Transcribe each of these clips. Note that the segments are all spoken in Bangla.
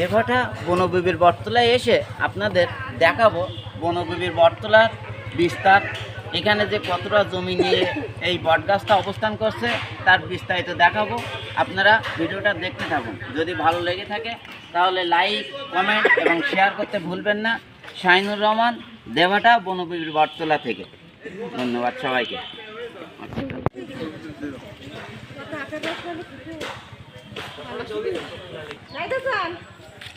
দেভাটা বনবিবির বটতলায় এসে আপনাদের দেখাবো। বনবিবির বটতলার বিস্তার। এখানে যে কতটা জমি নিয়ে এই বটগাছটা অবস্থান করছে, তার বিস্তারিত দেখাবো। আপনারা ভিডিওটা দেখতে থাকুন। যদি ভালো লেগে থাকে, তাহলে লাইক, কমেন্ট এবং শেয়ার করতে ভুলবেন না। শাহিনুর রহমান, দেভাটা বনবিবির বটতলা থেকে। ধন্যবাদ সবাইকে।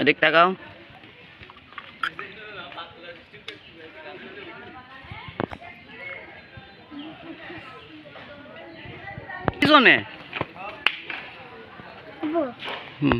এদিক তাকাও। পিছনে হুম।